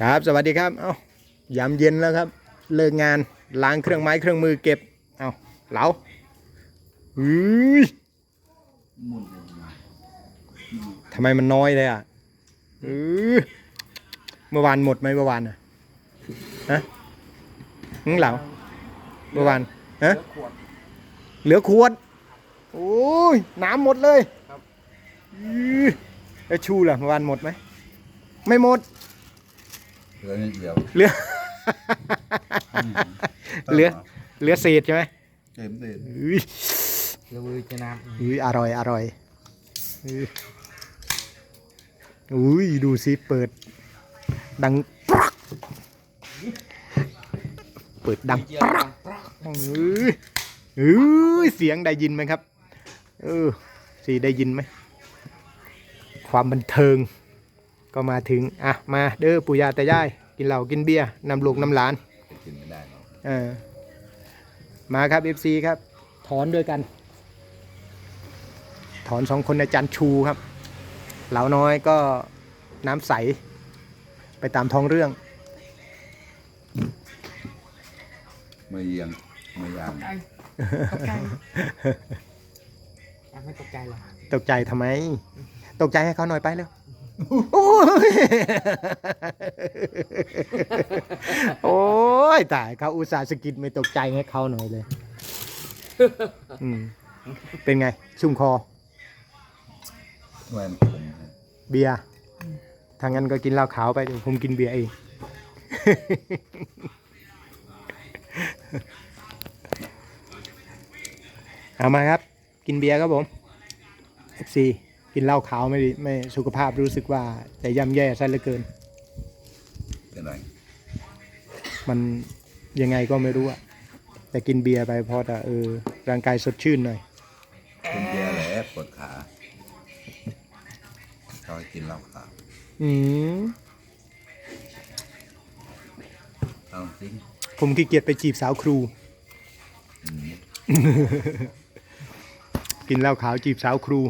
ครับสวัสดีครับ เอายามเย็นแล้วครับ เลิกงานล้างเครื่องไม้เครื่องมือเก็บ เอาเหลาอุ้ยทำไมมันน้อยเลยอะเออเมื่อวานหมดไหมเมื่อวานอะฮะหึเหลาเมื่อวานฮะเหลือขวด โอ้ยน้ำหมดเลยอื้อแล้วชูล่ะเมื่อวานหมดไหมไม่หมด เหลือนิดเดียวเหลือ เหลือ เหลือเศษใช่ไหมเต็มเต็มอุ้ยเรือวือจะน้อุ้ยอร่อยอร่อยอุ้ยอุ้ยดูสิเปิด ดังปรักเปิดดังำเจียวปรักปรักอุ้ยอุ้ยเสียงได้ยินไหมครับ เออสีได้ยินไหม ความบันเทิง ก็มาถึง อะ มาเด้อปู่ย่าตายาย กินเหล้ากินเบียร์นำลูกนำหลานจะกินไม่ได้หรอกเออ มาครับ FC ครับ ถอนด้วยกัน ถอนสองคนอาจารย์ชูครับ เหลาน้อยก็น้ำใส ไปตามท้องเรื่อง ไม่เยียงไม่ยามใจตกใจยังไม่ตกใจหรอกตกใจทำไม ตกใจให้เขาหน่อยไปเร็ว โอ้ยตายเขาอุตส่าห์สะกิดไม่ตกใจให้เขาหน่อยเลยอืมเป็นไง ชุ่มคอทำไมมันขมฮะเบียร์ทางนั้นก็กินเหล้าขาวไปผมกินเบียร์เอง เอามาครับ กินเบียร์ครับผม FC กินเหล้าขาวไม่ดีไม่สุขภาพรู้สึกว่าจะย่ำแย่ซะเหลือเกิน เป็นไรมันยังไงก็ไม่รู้อะแต่กินเบียร์ไปเพราะแต่เออร่างกายสดชื่นหน่อยกินเบียร์แหละปวดขาเขาให้กินเหล้าขาวอืมเอาจริงผมขี้เกียจไปจีบสาวครู อืม กินเหล้าขาวจีบสาวครู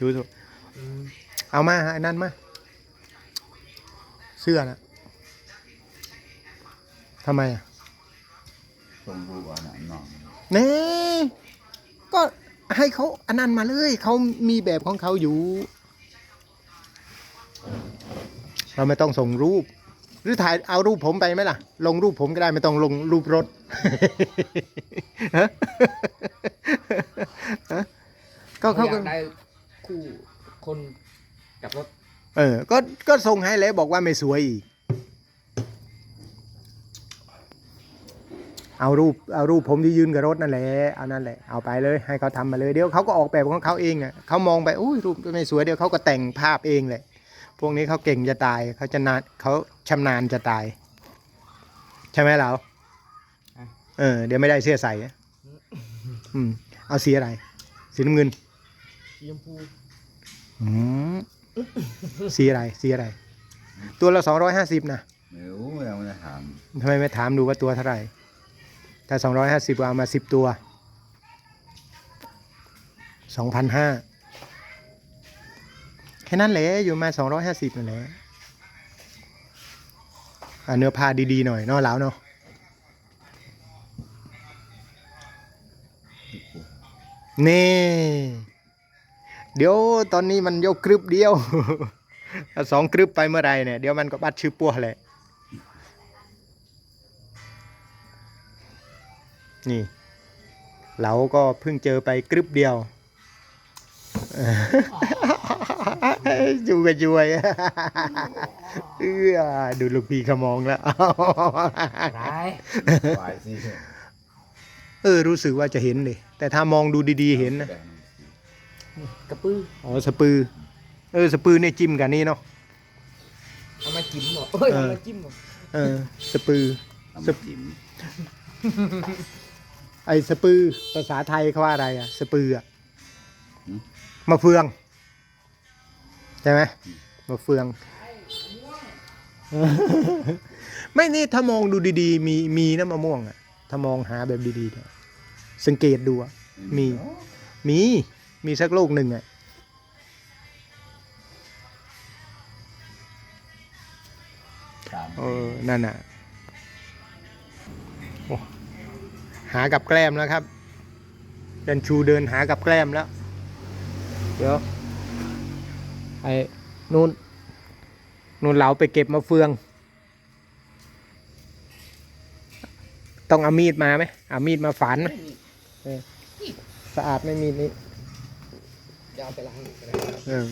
ดูสิ เอามาไอ้นั่นมาเสื้อนะทำไมอะต้องรู้ว่าหนังนอนเน่ก็ให้เขาอันนั้นมาเลยเขามีแบบของเขาอยู่ เราไม่ต้องส่งรูป หรือถ่ายเอารูปผมไปไหมล่ะ ลงรูปผมก็ได้ไม่ต้องลงรูปรถฮะฮะก็เขาเขาอก็ยากได้คู่คนกับรถ เออ ก็ ก็ส่งให้แล้วบอกว่าไม่สวยอีก เอารูป เอารูปผมที่ยืนกับรถนั่นแหละ เอานั่นแหละ เอาไปเลย ให้เขาทำมาเลย เดี๋ยวเขาก็ออกแบบของเขาเองอะเขามองไป อุ้ยรูปไม่สวย เดี๋ยวเขาก็แต่งภาพเองเลย พวกนี้เขาเก่งจะตาย เขาจะนานเขาชำนาญจะตาย ใช่ไหมเรา เออ เดี๋ยวไม่ได้เสื้อใส่อะอืม เอาสีอะไร สีน้ำเงิน สีชมพู อืม สีอะไรสีอะไร ตัวละสองร้อยห้าสิบนะไม่รู้ยังไม่ได้ถามทำไมไม่ถามดูว่าตัวเท่าไหร่ ถ้าสองร้อยห้าสิบเอามาสิบตัวสองพันห้าแค่นั้นแหละอยู่มาสองร้อยห้าสิบนั่นแหละอะเนื้อผ้าดีๆหน่อยเนาะแล้วเนาะนี่ เดี๋ยวตอนนี้มันยกกรึบเดียวถ้าสองกรึบไปเมื่อไหรเนี่ยเดี๋ยวมันก็บัดชื่อปัวแหละนี่เราก็เพิ่งเจอไปกรึบเดียวจูกันจวยเอื้อดูลูกพี่เขามองแล้วร้ายฝ่ายสิเออรู้สึกว่าจะเห็นเลยแต่ถ้ามองดูดีๆเห็นนะ กระปื้ออ๋อสปือ เออสปือเนี่ยจิ้มกันนี่เนาะ เอามาจิ้มเหรอเอ้ยเออเอามาจิ้มเหรอเออสปือ เอามาจิ้มไอ้สปือภาษาไทยเขาว่าอะไรอะสปืออะมะเฟืองใช่ไหมมะเฟือง ไม่นี่ถ้ามองดูดีๆ มีมีนะมะม่วงอะถ้ามองหาแบบดีๆเนี่ยสังเกตดูอะมีมี มีสักลูกหนึ่งอะสามเออนั่นน่ะโอ้หากับแกล้มแล้วครับเดินชูเดินหากับแกล้มแล้ว เดี๋ยวไอ้นู่นนู่นเราไปเก็บมาเฟือง ต้องเอามีดมาไหมเอามีดมาฝานไหมเออสะอาดไหม่มีดนี้ จะเอาไปล้างก็ได้เออ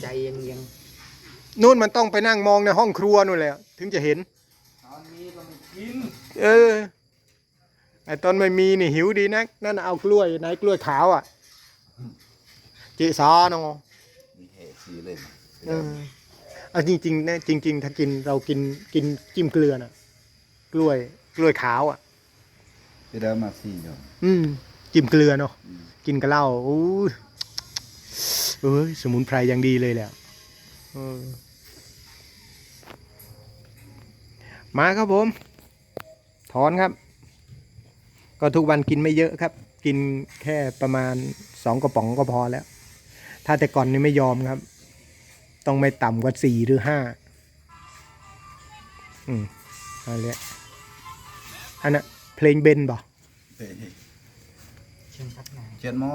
ใจยังยังนู่นมันต้องไปนั่งมองในห้องครัวนู่นเลยอะถึงจะเห็นตอนนี้เราไม่กินเออไอตอนไม่มีนี่หิวดีนักนั่นน่ะเอากล้วยไหนกล้วยขาวอะจิซอเนอะมีเหตุสี่เล่นเออเอาจริงๆนะจริง ๆ ถ้ากินเรากินกินจิ้มเกลือน่ะ กล้วยกล้วยขาวอะที่ได้มาสี่เดียวอืม จิ้มเกลือเนาะอืมกินกับเหล้าอู้ย เอ้ยสมุนไพรอย่างดีเลยแหละเออมาครับผม ถอนครับ ก็ทุกวันกินไม่เยอะครับ กินแค่ประมาณสองกระป๋องก็พอแล้ว ถ้าแต่ก่อนนี่ไม่ยอมครับ ต้องไม่ต่ำกว่าสี่หรือห้าอืมอะไรเนี่ยอันน่ะเพลงเบนบ่เฮ้ยเชิญพักหนาเจ็ดโมง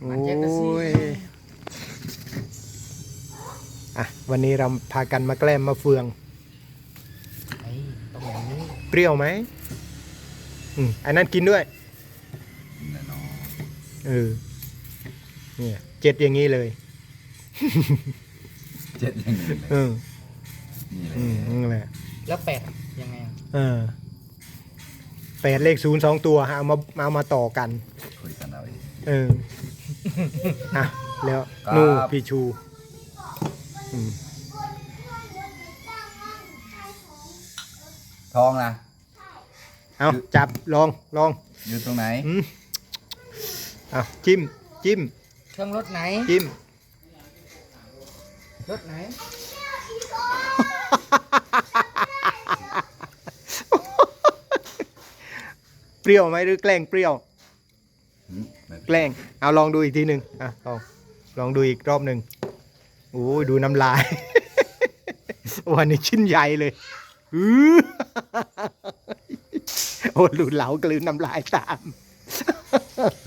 โอ้มันเจ็ดกับสี่ยอะวันนี้เราพากันมาแกล้มมาเฟืองไอ้ต้องอย่างนี้เปรี้ยวไหมอืมอันนั้นกินด้วยแน่นอนเออเนี่ยเจ็ดอย่างนี้เลย เจ็ดอย่างนี้เลยเออนี่เลยอืมนั่นแหละแล้วแปดยังไงอะเออแปดเลขศูนย์สองตัวฮะเอามาเอามาต่อกันคุยกันเอาเองเออ อะแล้วครับ นู่พี่ชูอืมทองนะเอาจับลองลองอยู่ตรงไหน อืมเอาจิ้มจิ้มเครื่องรถไหน จิ้ม รถไหน เปรี้ยวไหมหรือแกล้งเปรี้ยวหืมไม่ แกล้งเอาลองดูอีกทีหนึ่งอะลองลองดูอีกรอบหนึ่งโอ้ยดูน้ำลาย วันนี้ชิ้นใหญ่เลยอื้อโอ้หลุดเหลากลืนน้ำลายตาม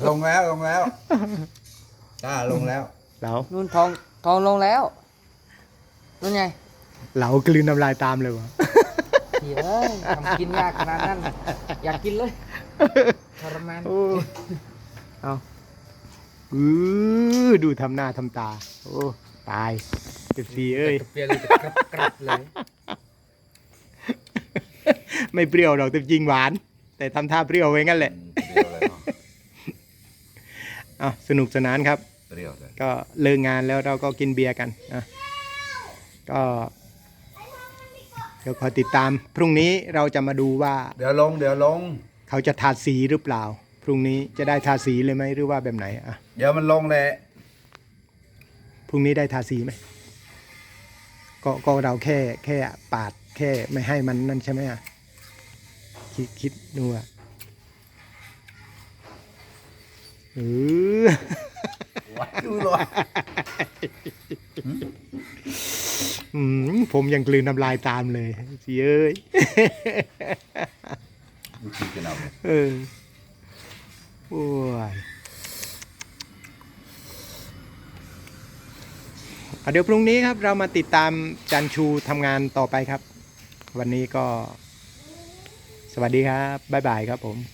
ลงแล้วลงแล้วจ้าลงแล้ว เหลานู่นทองทองลงแล้วนู่นไงเหลากลืนน้ำลายตามเลยวะเหี้ยเอ้ยทำกินยากขนาดนั้นอยากกินเลยทรมานโอ้ เอาอือดูทำหน้าทำตา โอ้ตายเจ็บสีเอ้ยเปรี้ยวเลยจะกรับกรับเลย ไม่เปรี้ยวหรอกแต่จริงหวาน แต่ทำท่าเปรี้ยวไว้งั้นแหละเปรี้ยวเลยเนาะอะสนุกสนานครับ เปรี้ยวเลยก็เลิกงานแล้วเราก็กินเบียร์กันอะก็เดี๋ยวคอยติดตาม พรุ่งนี้เราจะมาดูว่า เดี๋ยวลงเดี๋ยวลง เขาจะทาสีหรือเปล่า พรุ่งนี้จะได้ทาสีเลยไหมหรือว่าแบบไหนอะเดี๋ยวมันลงเลยพรุ่งนี้ได้ทาสีไหมก็ก็เราแค่แค่ปาดแค่ไม่ให้มันนั่นใช่ไหมอะคิดคิดดูอะเออดูเลยอืมผมยังกลืนน้ำลายตามเลยสิเอ้ยดูคิดกันเอาเลยเออโอ้ยเดี๋ยวพรุ่งนี้ครับเรามาติดตามจันชูทำงานต่อไปครับ วันนี้ก็ สวัสดีครับ บ๊ายบายครับผม